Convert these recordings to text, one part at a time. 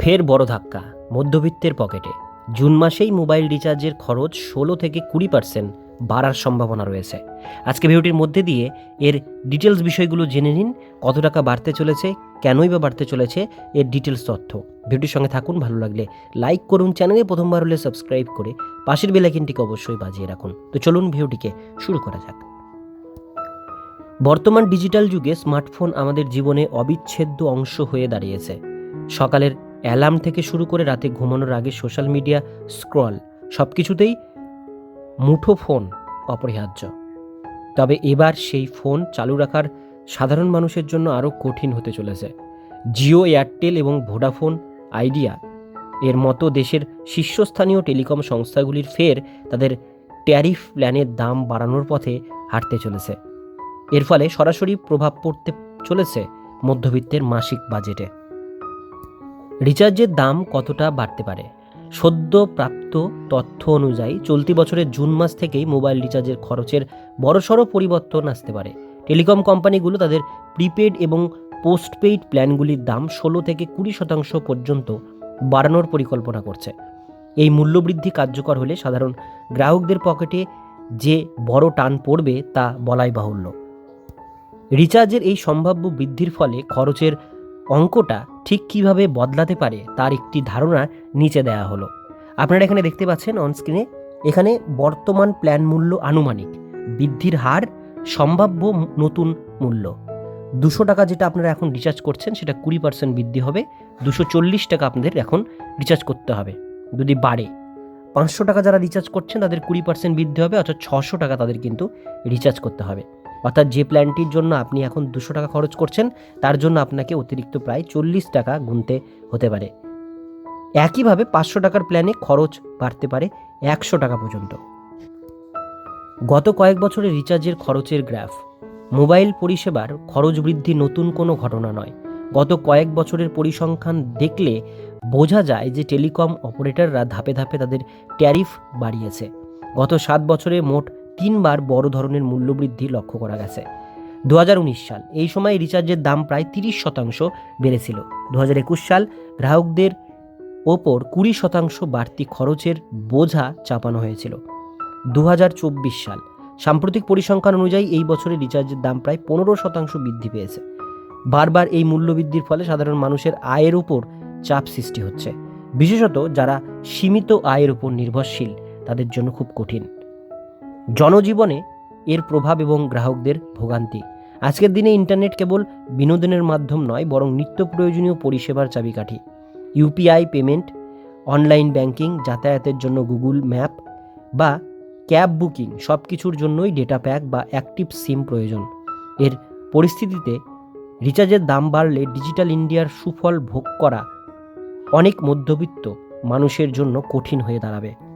ফের বড় ধাক্কা মধ্যবিত্তের পকেটে। জুন মাসেই মোবাইল রিচার্জের খরচ ষোলো থেকে কুড়ি পার্সেন্ট বাড়ার সম্ভাবনা রয়েছে। আজকে ভিডিওটির মধ্যে দিয়ে এর ডিটেলস বিষয়গুলো জেনে নিন, কত টাকা বাড়তে চলেছে, কেনই বা বাড়তে চলেছে এর ডিটেলস তথ্য। ভিডিওটির সঙ্গে থাকুন, ভালো লাগলে লাইক করুন, চ্যানেলে প্রথমবার হলে সাবস্ক্রাইব করে পাশের বেলাইকিনটিকে অবশ্যই বাজিয়ে রাখুন। তো চলুন ভিডিওটিকে শুরু করা যাক। বর্তমান ডিজিটাল যুগে স্মার্টফোন আমাদের জীবনে অবিচ্ছেদ্য অংশ হয়ে দাঁড়িয়েছে। সকালের অ্যালার্ম থেকে শুরু করে রাতে ঘুমানোর আগে সোশ্যাল মিডিয়া স্ক্রল সব কিছুতেই মুঠো ফোন অপরিহার্য। তবে এবার সেই ফোন চালু রাখার সাধারণ মানুষের জন্য আরও কঠিন হতে চলেছে। জিও, এয়ারটেল এবং ভোডাফোন, আইডিয়া, এর মতো দেশের শীর্ষস্থানীয় টেলিকম সংস্থাগুলির ফের তাদের ট্যারিফ প্ল্যানের দাম বাড়ানোর পথে হাঁটতে চলেছে। এর ফলে সরাসরি প্রভাব পড়তে চলেছে মধ্যবিত্তের মাসিক বাজেটে। রিচার্জের দাম কতটা বাড়তে পারে? সদ্য প্রাপ্ত তথ্য অনুযায়ী চলতি বছরের জুন মাস থেকেই মোবাইল রিচার্জের খরচের বড়সড় পরিবর্তন আসতে পারে। টেলিকম কোম্পানিগুলো তাদের প্রিপেড এবং পোস্টপেইড প্ল্যানগুলির দাম ষোলো থেকে কুড়ি শতাংশ পর্যন্ত বাড়ানোর পরিকল্পনা করছে। এই মূল্যবৃদ্ধি কার্যকর হলে সাধারণ গ্রাহকদের পকেটে যে বড় টান পড়বে তা বলাই বাহুল্য। রিচার্জের এই সম্ভাব্য বৃদ্ধির ফলে খরচের অঙ্কটা ঠিক কীভাবে বদলাতে পারে তার একটি ধারণা নিচে দেওয়া হলো। আপনারা এখানে দেখতে পাচ্ছেন অনস্ক্রিনে এখানে বর্তমান প্ল্যান মূল্য আনুমানিক, বৃদ্ধির হার, সম্ভাব্য নতুন মূল্য। দুশো টাকা যেটা আপনারা এখন রিচার্জ করছেন, সেটা কুড়ি পার্সেন্ট বৃদ্ধি হবে, দুশো চল্লিশ টাকা আপনাদের এখন রিচার্জ করতে হবে, যদি বাড়ে। পাঁচশো টাকা যারা রিচার্জ করছেন, তাদের কুড়ি পার্সেন্ট বৃদ্ধি হবে, অর্থাৎ ছশো টাকা তাদের কিন্তু রিচার্জ করতে হবে। অর্থাৎ যে প্ল্যানটির জন্য আপনি এখন দুশো টাকা খরচ করছেন, তার জন্য আপনাকে অতিরিক্ত প্রায় চল্লিশ টাকা গুনতে হতে পারে। একইভাবে পাঁচশো টাকার প্ল্যানে খরচ বাড়তে পারে একশো টাকা পর্যন্ত। গত কয়েক বছরে রিচার্জের খরচের গ্রাফ মোবাইল পরিষেবার খরচ বৃদ্ধি নতুন কোনো ঘটনা নয়। গত কয়েক বছরের পরিসংখ্যান দেখলে বোঝা যায় যে টেলিকম অপারেটররা ধাপে ধাপে তাদের ট্যারিফ বাড়িয়েছে। গত সাত বছরে মোট তিনবার বড় ধরনের মূল্যবৃদ্ধি লক্ষ্য করা গেছে। দু হাজার উনিশ সাল, এই সময় রিচার্জের দাম প্রায় তিরিশ শতাংশ বেড়েছিল। দু হাজার একুশ সাল, গ্রাহকদের ওপর কুড়ি শতাংশ বাড়তি খরচের বোঝা চাপানো হয়েছিল। দু হাজার চব্বিশ সাল, সাম্প্রতিক পরিসংখ্যান অনুযায়ী এই বছরে রিচার্জের দাম প্রায় পনেরো শতাংশ বৃদ্ধি পেয়েছে। বারবার এই মূল্যবৃদ্ধির ফলে সাধারণ মানুষের আয়ের উপর চাপ সৃষ্টি হচ্ছে। বিশেষত যারা সীমিত আয়ের উপর নির্ভরশীল, তাদের জন্য খুব কঠিন। জনজীবনে এর প্রভাব এবং গ্রাহকদের ভোগান্তি। আজকের দিনে ইন্টারনেট কেবল বিনোদনের মাধ্যম নয়, বরং নিত্য প্রয়োজনীয় পরিষেবার চাবিকাঠি। ইউপিআই পেমেন্ট, অনলাইন ব্যাংকিং, যাতায়াতের জন্য গুগল ম্যাপ বা ক্যাব বুকিং সব কিছুর জন্যই ডেটা প্যাক বা অ্যাক্টিভ সিম প্রয়োজন। এর পরিস্থিতিতে রিচার্জের দাম বাড়লে ডিজিটাল ইন্ডিয়ার সুফল ভোগ করা অনেক মধ্যবিত্ত মানুষের জন্য কঠিন হয়ে দাঁড়াবে।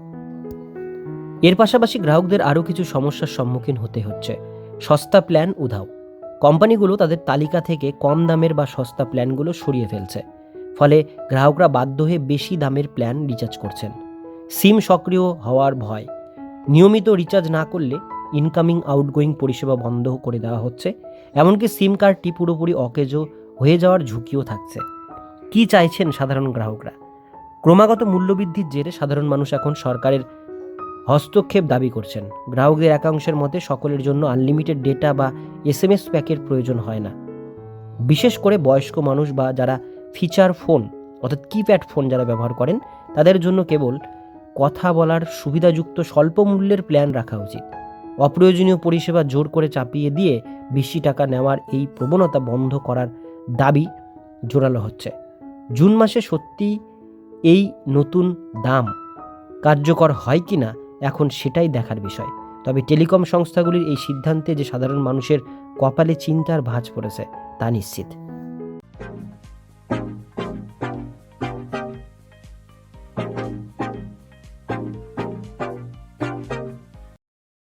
এর পাশাপাশি গ্রাহকদের আরও কিছু সমস্যার সম্মুখীন হতে হচ্ছে। সস্তা প্ল্যান উধাও। কোম্পানিগুলো তাদের তালিকা থেকে কম দামের বা সস্তা প্ল্যানগুলো সরিয়ে ফেলছে। ফলে গ্রাহকরা বাধ্য হয়ে বেশি দামের প্ল্যান রিচার্জ করছেন। সিম সক্রিয় হওয়ার ভয়। নিয়মিত রিচার্জ না করলে ইনকামিং, আউটগোয়িং পরিষেবা বন্ধ করে দেওয়া হচ্ছে। এমনকি সিম কার্ডটি পুরোপুরি অকেজো হয়ে যাওয়ার ঝুঁকিও থাকছে। কি চাইছেন সাধারণ গ্রাহকরা? ক্রমাগত মূল্যবৃদ্ধির জেরে সাধারণ মানুষ এখন সরকারের হস্তক্ষেপ দাবি করছেন। গ্রাহকদের একাংশের মতে সকলের জন্য আনলিমিটেড ডেটা বা এস এম এস প্যাকের প্রয়োজন হয় না। বিশেষ করে বয়স্ক মানুষ বা যারা ফিচার ফোন অর্থাৎ কিপ্যাড ফোন যারা ব্যবহার করেন, তাদের জন্য কেবল কথা বলার সুবিধাযুক্ত স্বল্প মূল্যের প্ল্যান রাখা উচিত। অপ্রয়োজনীয় পরিষেবা জোর করে চাপিয়ে দিয়ে বেশি টাকা নেওয়ার এই প্রবণতা বন্ধ করার দাবি জোরালো হচ্ছে। জুন মাসে সত্যি এই নতুন দাম কার্যকর হয় কি না এখন সেটাই দেখার বিষয়। তবে টেলিকম সংস্থাগুলির এই সিদ্ধান্তে যে সাধারণ মানুষের কপালে চিন্তার ভাঁজ পড়েছে, তা নিশ্চিত।